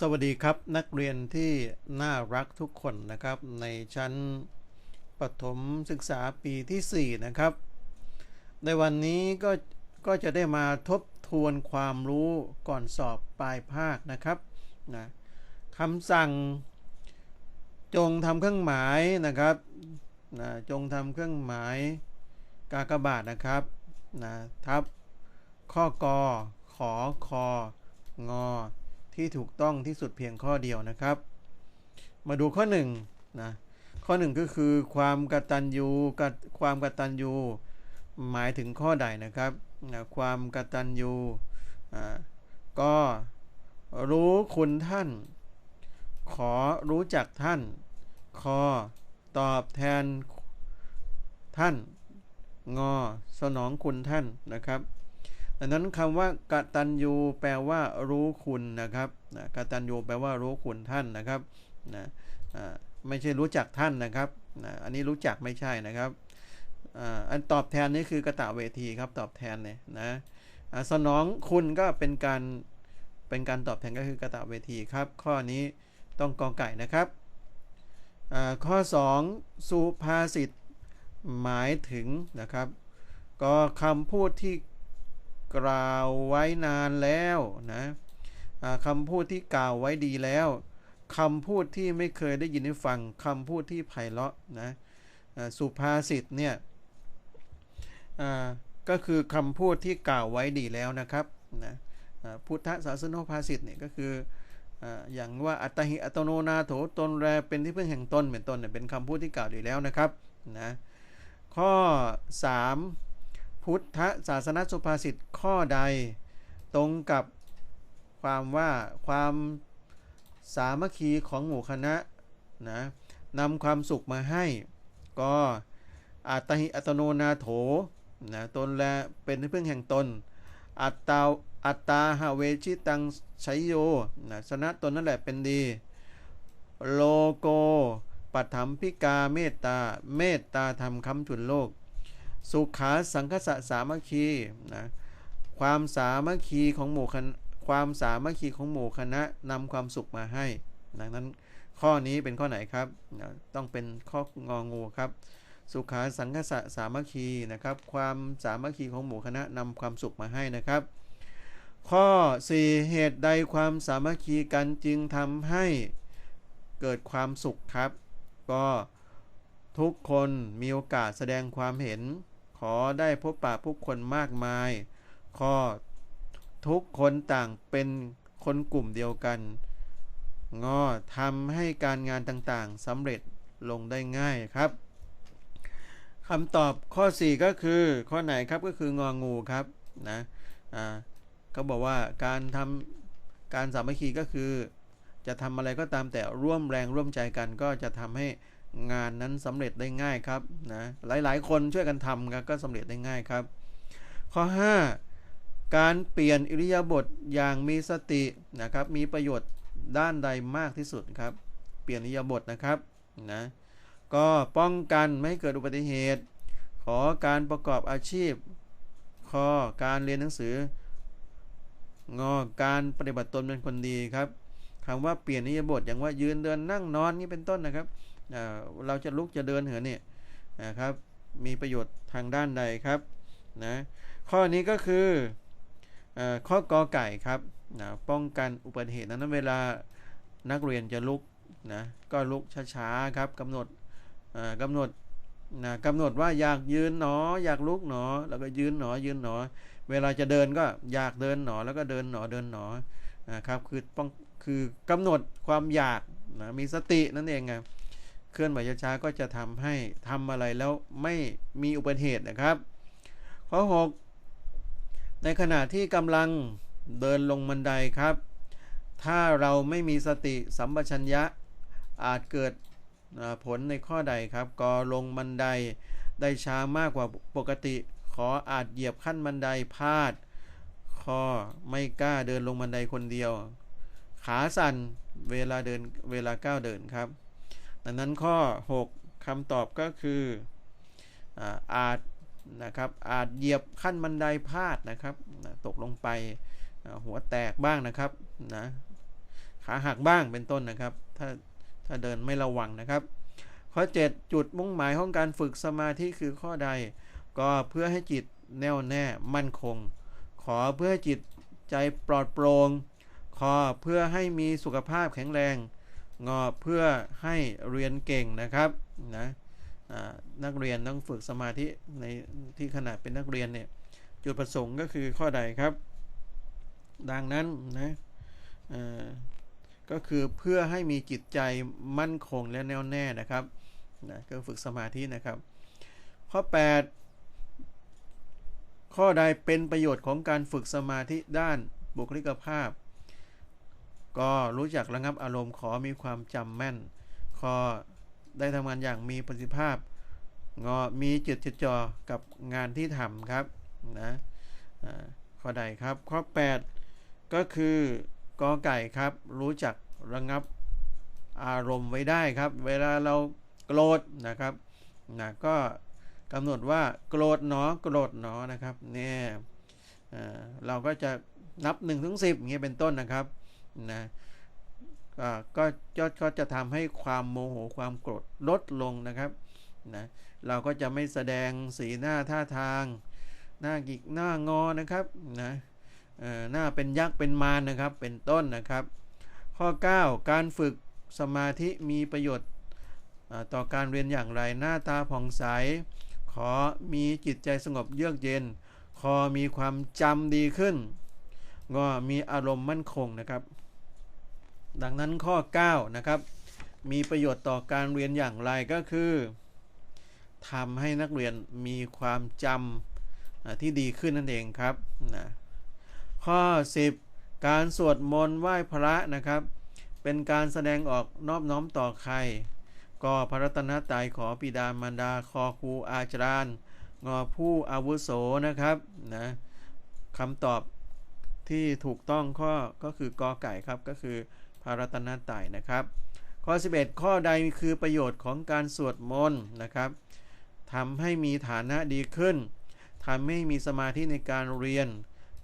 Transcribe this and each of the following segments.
สวัสดีครับนักเรียนที่น่ารักทุกคนนะครับในชั้นปฐมศึกษาปีที่ 4 นะครับ ในวันนี้ก็ก็จะได้มาทบทวนความรู้ก่อนสอบปลายภาคนะครับนะคำสั่ง จงทำเครื่องหมายนะครับนะจงทำเครื่องหมายกากบาทนะครับนะทับข้อกอขอคองอ ที่ถูกต้องที่สุดเพียงข้อเดียวนะครับ มาดูข้อ1นะข้อ 1 ก็คือความกตัญญูกับความกตัญญูหมายถึงข้อใดนะครับนะความกตัญญูก็รู้คุณท่าน ขอรู้จักท่าน คอตอบแทนท่าน งอสนองคุณท่านนะครับ ดังนั้นคำว่ากตัญญูแปลว่ารู้คุณนะครับนะกตัญญูแปลว่ารู้คุณท่านนะครับนะไม่ใช่รู้จักท่านนะครับนะอันนี้รู้จักไม่ใช่นะครับอันตอบแทนนี่คือกตะเวทีครับตอบแทนเนี่ยนะสนองคุณก็เป็นการเป็นการตอบแทนก็คือกตะเวทีครับ ข้อนี้ต้องกอไก่นะครับข้อ 2 สุภาษิตหมายถึงนะครับ ก็คำพูดที่ กล่าวไว้นานแล้วนะคำพูดที่กล่าวไว้ดีแล้วคำพูดที่ไม่เคยได้ยินได้ฟังคำพูดที่ไพเราะนะสุภาษิตเนี่ยก็คือคำพูดที่กล่าวไว้ดีแล้วนะครับนะพุทธศาสนภาษิตเนี่ยก็คืออ่าอย่างว่าอัตหิอัตโนนาโถตนแรเป็นที่พึ่งแห่งตนเป็นต้นเนี่ยเป็นคำพูดที่กล่าวดีแล้วนะครับนะข้อ 3 พุทธศาสนสุภาษิตข้อใด ตรงกับความว่าความสามัคคีของหมู่คณะนะนำความสุขมาให้ ก็อัตหิอัตโนนาโถนะตนและเป็นที่พึ่งแห่งตน อัตตาอัตตาหาเวชิตังชัยโยนะชนะตนนั่นแหละเป็นดี โลโกปัถมพิกาเมตตา เมตตาทำคำจุนโลก สุขาสังคสะสามัคคีนะความสามัคคีของหมู่คณะความสามัคคีของหมู่คณะนำความสุขมาให้ ดังนั้นข้อนี้เป็นข้อไหนครับนะต้องเป็นข้ององูครับ สุขาสังคสะสามัคคีนะครับ ความสามัคคีของหมู่คณะนำความสุขมาให้นะครับ ข้อ 4 เหตุใดความสามัคคีกันจึงทำให้เกิดความสุขครับ ก็ทุกคนมีโอกาสแสดงความเห็น ขอได้พบปะผู้คนมากมาย ข้อทุกคนต่างเป็นคนกลุ่มเดียวกันงอทำให้การงานต่างๆสำเร็จลงได้ง่ายครับคำตอบข้อ 4 ก็คือข้อไหนครับก็คืององูครับนะอ่าก็บอกว่าการทำการสามัคคีก็คือ จะทำอะไรก็ตามแต่ร่วมแรงร่วมใจกันก็จะทำให้ งานนั้นสำเร็จได้ง่ายครับนะหลายๆ คนช่วยกันทำครับก็สำเร็จได้ง่ายครับ ข้อ 5 การเปลี่ยนอิริยาบถอย่างมีสตินะครับมีประโยชน์ด้านใดมากที่สุดครับ เปลี่ยนอิริยาบถนะครับนะก็ป้องกันไม่ให้เกิดอุบัติเหตุ ขอการประกอบอาชีพข้อการเรียนหนังสืองอการปฏิบัติตนเป็นคนดีครับคำว่าเปลี่ยนนิยบทอย่างว่ายืนเดินนั่งนอนนี่เป็นต้นนะครับ เราจะลุกจะเดินเหินเนี่ยนะครับ มีประโยชน์ทางด้านใดครับนะข้อนี้ก็คืออข้อกอไก่ครับนะป้องกันอุบัติเหตุนั้นเวลานักเรียนจะลุกนะก็ลุกช้าๆครับกำหนดกำหนดนะกำหนดว่าอยากยืนหนอ อยากลุกหนอ แล้วก็ยืนหนอยืนหนอ เวลาจะเดินก็อยากเดินหนอ แล้วก็เดินหนอเดินหนอนะครับคือป้องคือกำหนดความอยากนะมีสตินั่นเองไง เคลื่อนไหวช้าๆก็จะทำให้ทำอะไรแล้วไม่มีอุบัติเหตุนะครับ ข้อ 6 ในขณะที่กำลังเดินลงบันไดครับ ถ้าเราไม่มีสติสัมปชัญญะอาจเกิดผลในข้อใดครับก็ลงบันไดได้ช้ามากกว่าปกติ ขออาจเหยียบขั้นบันไดพลาดข้อไม่กล้าเดินลงบันไดคนเดียว ขาสั่นเวลาเดินเวลาก้าวเดินครับ ดังนั้นข้อ 6คำตอบก็คืออาจนะครับอาจเหยียบขั้นบันไดพลาดนะครับตกลงไปหัวแตกบ้างนะครับนะขาหักบ้างเป็นต้นนะครับ ถ้าถ้าเดินไม่ระวังนะครับ ข้อ 7 จุดมุ่งหมายของการฝึกสมาธิคือข้อใด ก็เพื่อให้จิตแน่วแน่มั่นคง ขอเพื่อให้จิตใจปลอดโปร่งขอเพื่อให้มีสุขภาพแข็งแรง งอเพื่อให้เรียนเก่งนะครับนะนักเรียนต้องฝึกสมาธิในที่ขณะเป็นนักเรียนเนี่ยจุดประสงค์ก็คือข้อใดครับ ดังนั้นนะก็คือเพื่อให้มีจิตใจมั่นคงและแน่วแน่นะครับนะก็ฝึกสมาธินะครับ ข้อ 8 ข้อใดเป็นประโยชน์ของการฝึกสมาธิด้านบุคลิกภาพ ก็รู้จักระงับอารมณ์ขอมีความจำแม่น ขอได้ทำงานอย่างมีประสิทธิภาพงอมีจิตจดจ่อกับงานที่ทำครับนะข้อใดครับข้อ 8 ก็คือกอไก่ครับ รู้จักระงับอารมณ์ไว้ได้ครับ เวลาเราโกรธนะครับนะก็กำหนดว่าโกรธหนอโกรธหนอนะครับเนี่ยเราก็จะนับ1ถึง10อย่างเงี้ยเป็นต้นนะครับ นะก็ก็จะทำให้ความโมโหความโกรธลดลงนะครับนะเราก็จะไม่แสดงสีหน้าท่าทาง หน้ากิกหน้างอนะครับนะหน้าเป็นยักษ์เป็นมารนะครับเป็นต้นนะครับ ข้อ 9 การฝึกสมาธิมีประโยชน์ต่อการเรียนอย่างไรหน้าตาผ่องใส ขอมีจิตใจสงบเยือกเย็น คอมีความจำดีขึ้น ก็มีอารมณ์มั่นคงนะครับ ดังนั้นข้อ 9 นะครับ มีประโยชน์ต่อการเรียนอย่างไรก็คือทำให้นักเรียนมีความจำที่ดีขึ้นนั่นเองครับนะข้อ 10 การสวดมนต์ไหว้พระนะครับ เป็นการแสดงออกนอบน้อมต่อใครก็พระรัตนตรัยขอปิดามารดาคอครูอาจารย์ งอผู้อาวุโสนะครับนะคำตอบที่ถูกต้องข้อก็คือกอไก่ครับก็คือ ระรัตนตรัยนะครับ ข้อ 11 ข้อใดคือประโยชน์ของการสวดมนต์นะครับทำให้มีฐานะดีขึ้นทำให้มีสมาธิในการเรียน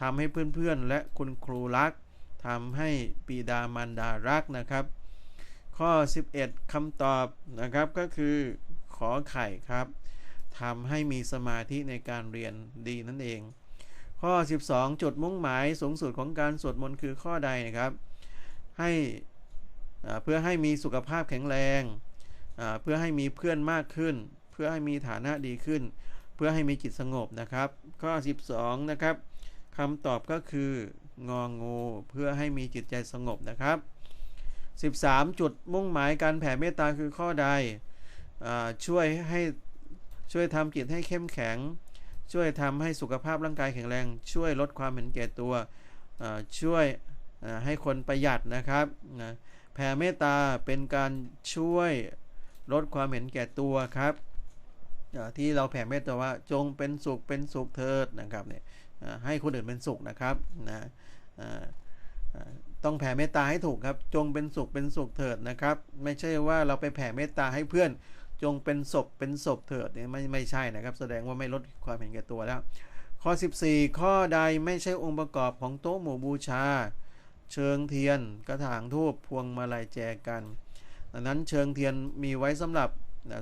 ทำให้เพื่อนๆ และคุณครูรักทำให้ปีดามารดารักนะครับ ข้อ 11คำตอบนะครับก็คือขอไข่ครับทำให้มีสมาธิในการเรียนดีนั่นเอง ข้อ 12 จุดมุ่งหมายสูงสุดของการสวดมนต์คือข้อใดนะครับ ให้เพื่อให้มีสุขภาพแข็งแรง เพื่อให้มีเพื่อนมากขึ้น เพื่อให้มีฐานะดีขึ้น เพื่อให้มีจิตสงบนะครับ ข้อ 12 นะครับคำตอบก็คืององู เพื่อให้มีจิตใจสงบนะครับ 13 จุดมุ่งหมายการแผ่เมตตาคือข้อใดช่วยให้ช่วยทำจิตให้เข้มแข็ง ช่วยทำให้สุขภาพร่างกายแข็งแรง ช่วยลดความเห็นแก่ตัวช่วย ให้คนประหยัดนะครับนะแผ่เมตตาเป็นการช่วยลดความเห็นแก่ตัวครับที่เราแผ่เมตตาว่าจงเป็นสุขเป็นสุขเถิดนะครับเนี่ยให้คนอื่นเป็นสุขนะครับนะต้องแผ่เมตตาให้ถูกครับ จงเป็นสุขเป็นสุขเถิดนะครับ ไม่ใช่ว่าเราไปแผ่เมตตาให้เพื่อน จงเป็นศพเป็นศพเถิดเนี่ยไม่ไม่ใช่นะครับ แสดงว่าไม่ลดความเห็นแก่ตัวแล้ว ข้อ 14 ข้อใดไม่ใช่องค์ประกอบของโต๊ะหมู่บูชา เชิงเทียน กระถางทูบพวงมาลัยแจกันดังนั้นเชิงเทียนมีไว้สำหรับนะ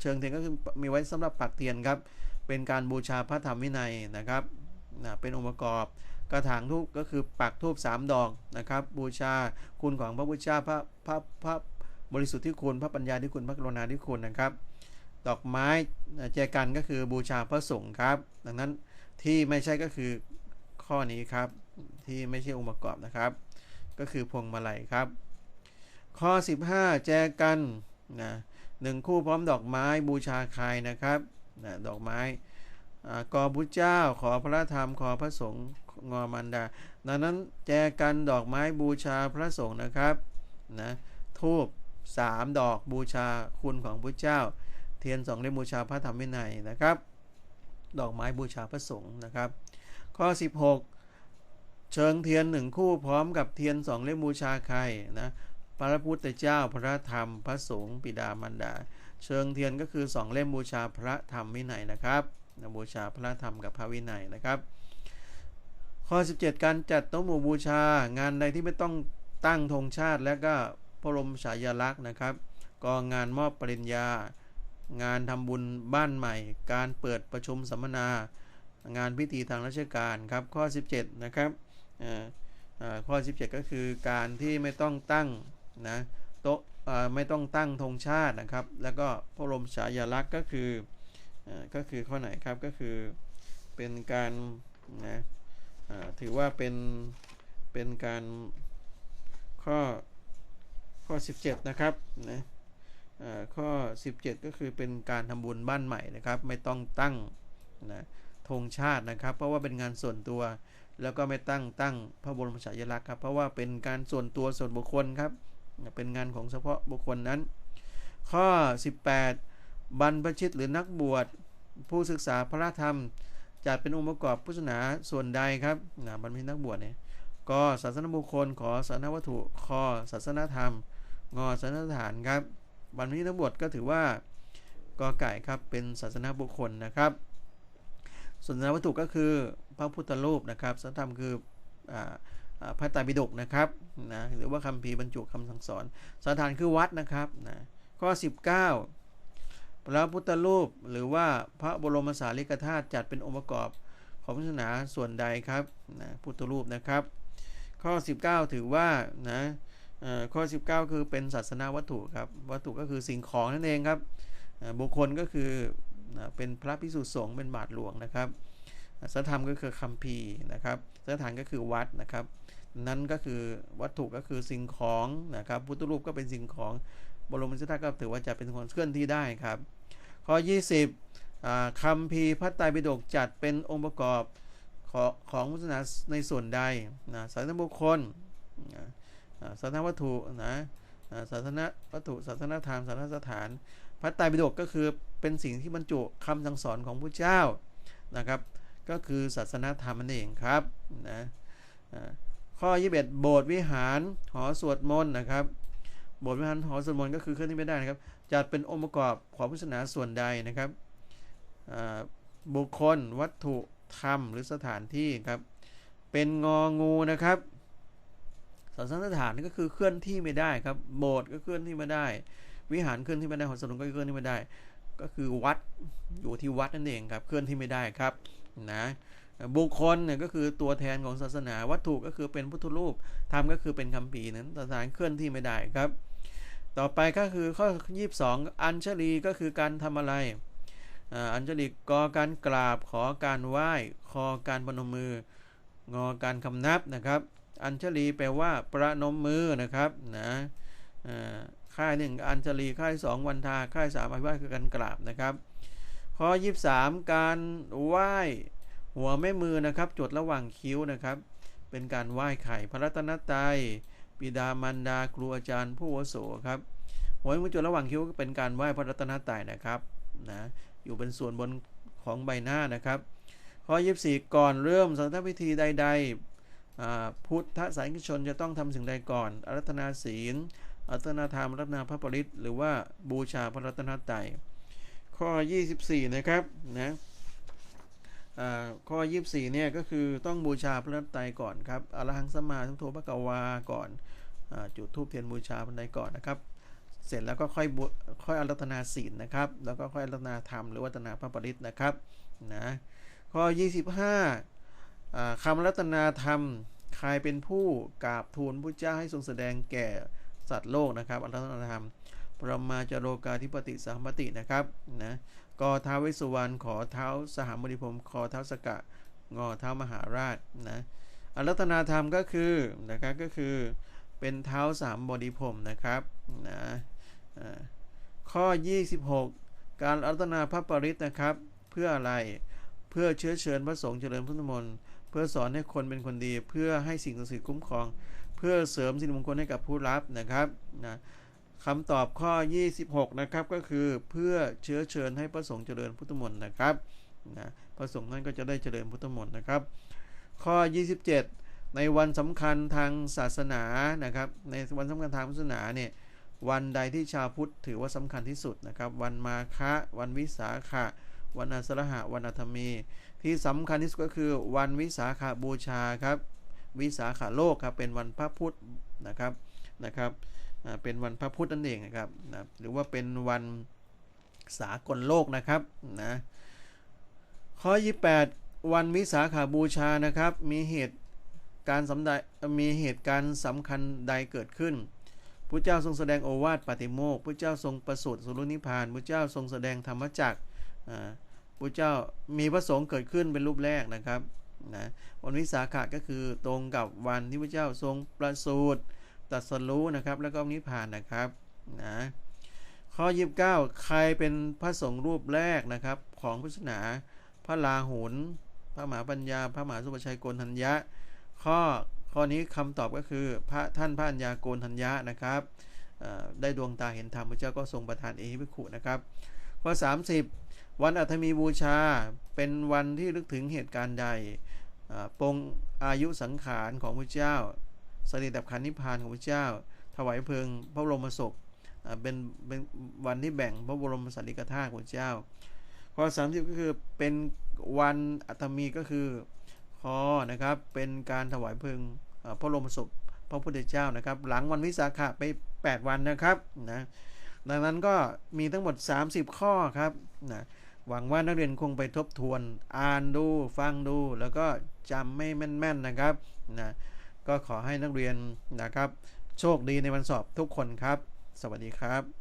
เชิงเทียนก็คือมีไว้สำหรับปักเทียนครับ เป็นการบูชาพระธรรมวินัยนะครับนะเป็นองค์ประกอบ กระถางทูบก็คือปักทูบ3ดอกนะครับ บูชาคุณของพระพุทธเจ้าพระพระพระบริสุทธิ์ที่คุณพระปัญญาที่คุณพระกรุณาที่คุณนะครับ ดอกไม้แจกันก็คือบูชาพระสงฆ์ครับ ดังนั้นที่ไม่ใช่ก็คือข้อนี้ครับ ที่ไม่ใช่องค์ประกอบนะครับ ก็คือพวงมาลัยครับ ข้อ 15 แจกันนะหนึ่งคู่พร้อมดอกไม้บูชาใครนะครับนะดอกไม้กอพุทธเจ้า ขอพระธรรมขอพระสงฆ์งอมันดาดังนั้นแจกันดอกไม้บูชาพระสงฆ์นะครับนะทูบสามดอกบูชาคุณของพระเจ้า เทียนสองเล่มบูชาพระธรรมวินัยนะครับ ดอกไม้บูชาพระสงฆ์นะครับ ข้อ 16 เชิงเทียนหนึ่งคู่พร้อมกับเทียนสองเล่มบูชาใครนะพระพุทธเจ้าพระธรรมพระสงฆ์ปิดามันดา เชิงเทียนก็คือสองเล่มบูชาพระธรรมวินัยนะครับบูชาพระธรรมกับพระวินัยนะครับ ข้อ 17 การจัดโต๊ะหมู่บูชางานใดที่ไม่ต้องตั้งธงชาติและก็พระบรมฉายาลักษณ์นะครับกองานมอบปริญญา งานทำบุญบ้านใหม่ การเปิดประชุมสัมมนา งานพิธีทางราชการครับข้อ 17 นะครับ ข้อ 17 ก็คือการที่ไม่ต้องตั้งนะโต๊ะไม่ต้องตั้งธงชาตินะครับ แล้วก็พระบรมฉายาลักษณ์ก็คือก็คือข้อไหนครับก็คือเป็นการนะถือว่าเป็นเป็นการข้อข้อ 17 นะครับนะข้อ 17 ก็คือเป็นการทำบุญบ้านใหม่นะครับ ไม่ต้องตั้งนะธงชาตินะครับ เพราะว่าเป็นงานส่วนตัว แล้วก็ไม่ตั้งตั้งพระบรมฉายาลักษณ์ครับ เพราะว่าเป็นการส่วนตัวส่วนบุคคลครับ เป็นงานของเฉพาะบุคคลนั้น ข้อ 18 บรรพชิตหรือนักบวช ผู้ศึกษาพระธรรมจัดเป็นองค์ประกอบพุทธศาสนาส่วนใดครับนะบรรพชิตนักบวชเนี่ยก็ศาสนบุคคล ขอศาสนวัตถุคอศาสนธรรม งอศาสนสถานครับบรรพชิตนักบวชก็ถือว่ากอไก่ครับเป็นศาสนาบุคคลนะครับศาสนวัตถุก็คือ พระพุทธรูปนะครับศาสนธรรมคือพระไตรปิฎกนะครับนะหรือว่าคำพีบรรจุคำสั่งสอนสถานคือวัดนะครับนะข้อ 19 พระพุทธรูปหรือว่าพระบรมสารีริกธาตุจัดเป็นองค์ประกอบของศาสนาส่วนใดครับนะพุทธรูปนะครับ ข้อ 19 ถือว่านะข้อ 19 คือเป็นศาสนาวัตถุครับวัตถุก็คือสิ่งของนั่นเองครับบุคคลก็คือเป็นพระพิสุสงฆ์เป็นบาทหลวงนะครับ สัธรรมก็คือคัมภีร์นะครับสถานก็คือวัดนะครับ นั้นก็คือวัตถุก็คือสิ่งของนะครับพุทธรูปก็เป็นสิ่งของบรมศาก็ถือว่าจะเป็นของเคลื่อนที่ได้ครับ ข้อ 20คำพีพระไตรปิฎกจัดเป็นองค์ประกอบของพุทธศาสนาในส่วนใดนะศาสนาบุคคลศาสนาวัตถุนะศาสนาวัตถุศาสนาธรรมศาสนาสถาน พระไตรปิฎกก็คือเป็นสิ่งที่บรรจุคำสั่งสอนของพระเจ้านะครับ ก็คือศาสนาธรรมนั่นเองครับนะข้อ 21 โบสถ์วิหารหอสวดมนต์นะครับ โบสถ์วิหารหอสวดมนต์ก็คือเครื่องที่ไม่ได้นะครับจัดเป็นองค์ประกอบของพุทธศาสนาส่วนใดนะครับบุคคลวัตถุธรรมหรือสถานที่ครับ เป็นงองูนะครับศาสนสถานก็คือเคลื่อนที่ไม่ได้ครับ โบสถ์ก็เคลื่อนที่ไม่ได้ วิหารเคลื่อนที่ไม่ได้หอสวดมนต์ก็เคลื่อนที่ไม่ได้ ก็คือวัดอยู่ที่วัดนั่นเองครับเคลื่อนที่ไม่ได้ครับ นะบุคคลเนี่ยก็คือตัวแทนของศาสนาวัตถุก็คือเป็นพุทธรูปธรรมก็คือเป็นคำปีนั้นสถานเคลื่อนที่ไม่ได้ครับ ต่อไปก็คือข้อ 22 อัญชลีก็คือการทำอะไรอัญชลีกอการกราบขอการไหว้คอการปนมมืองอการคำนับนะครับ อัญชลีแปลว่าประนมมือนะครับนะค่ายหนึ่งอัญชลีค่ายสองวันทาค่ายสามอภิวาคือการกราบนะครับ ข้อ 23 การไหว้หัวแม่มือนะครับ จดระหว่างคิ้วนะครับ เป็นการไหว้ไข่พระรัตนตรัยปิดามารดาครูอาจารย์ผู้วโสครับหัวแม่มือจดระหว่างคิ้วเป็นการไหว้พระรัตนตรัยนะครับนะอยู่เป็นส่วนบนของใบหน้านะครับ ข้อ 24 ก่อนเริ่มสังฆพิธีใด ๆ พุทธสายชนจะต้องทำสิ่งใดก่อนอารัตนาศีลอารัตนาธรรมรัตนาพระปริตหรือว่าบูชาพระรัตนตรัย ข้อ 24 นะครับนะข้อ 24 เนี่ยก็คือต้องบูชาพระรัตไตรก่อนครับอรหังสมาทุโทพระกวาก่อนอจุดทูบเทียนบูชาพระไตรก่อนนะครับ เสร็จแล้วก็ค่อยค่อยอารัตนาศีลนะครับ แล้วก็ค่อยอารัตนาธรรมหรือวัตนาพระปริตนะครับนะข้อ 25คำรัตนาธรรมใครเป็นผู้กราบทูลพระเจ้าให้ทรงแสดงแก่สัตว์โลกนะครับอารัตนาธรรม ปรมาจโรกาธิปติสามตินะครับนะกอท้าวิสุวรรณขอเท้าสหมริพรมขอเท้าสกะงอเท้ามหาราชนะอรัตนาธรรมก็คือนะครับก็คือเป็นเท้าสามบริพรมนะครับนะข้อ 26 การอรัตนาพระปริตนะครับ เพื่ออะไรเพื่อเชื้อเชิญพระสงฆ์เจริญพุทธมนต์เพื่อสอนให้คนเป็นคนดี เพื่อให้สิ่งศักดิ์สิทธิ์คุ้มครอง เพื่อเสริมสิริมงคลให้กับผู้รับนะครับนะ คำตอบข้อ 26 นะครับก็คือเพื่อเชื้อเชิญให้พระสงฆ์เจริญพุทธมนต์นะครับนะพระสงฆ์นั้นก็จะได้เจริญพุทธมนต์นะครับ ข้อ 27 ในวันสำคัญทางศาสนานะครับ ในวันสำคัญทางศาสนาเนี่ยวันใดที่ชาวพุทธถือว่าสำคัญที่สุดนะครับ วันมาฆะวันวิสาขะ วันอาสรหะวันอัธมี ที่สำคัญที่สุดก็คือ วันวิสาขาบูชาครับ วิสาขาโลกครับเป็นวันพระพุทธนะครับ นะครับเป็นวันพระพุธนั่นเองนะครับนะหรือว่าเป็นวันสากลโลกนะครับนะข้อ 28 วันวิสาขาบูชานะครับ มีเหตุการสำดมีเหตุการณ์สำคัญใดเกิดขึ้นพระเจ้าทรงแสดงโอวาทปาติโมกพระเจ้าทรงประสูติสุรุนิพานพระเจ้าทรงแสดงธรรมจักรพระเจ้ามีพระสงฆ์เกิดขึ้นเป็นรูปแรกนะครับนะวันวิสาขะก็คือตรงกับวันที่พระเจ้าทรงประสูติ ตรัสรู้นะครับ แล้วก็นิพพานนะครับนะข้อ 29 ใครเป็นพระสงฆ์รูปแรกนะครับ ของพุทธศาสนา พระลาหุนพระมหาปัญญา พระมหาสุภชัยโกนทัญญะ ข้อข้อนี้คำตอบก็คือพระท่านพระัญญาโกนทัญญะนะครับได้ดวงตาเห็นธรรมพระเจ้าก็ทรงประทานเอหิภิกขุนะครับ ข้อ 30 วันอัฐมีบูชาเป็นวันที่ลึกถึงเหตุการณ์ใดปงอายุสังขารของพระเจ้า สริดับขันนิพพานของพระเจ้า ถวายเพลิงพระบรมศพเป็นเป็นวันที่แบ่งพระบรมสารีริกธาตุของพระเจ้า ข้อ 30 ก็คือเป็นวันอัฐมีก็คือข้อนะครับเป็นการถวายเพลิงพระบรมศพพระพุทธเจ้านะครับ หลังวันวิสาขะไป 8 วันนะครับนะดังนั้นก็มีทั้งหมด 30 ข้อครับนะหวังว่านักเรียนคงไปทบทวน อ่านดู ฟังดู แล้วก็จำไม่แม่น ๆ นะครับนะ ก็ขอให้นักเรียนนะครับ โชคดีในวันสอบทุกคนครับ สวัสดีครับ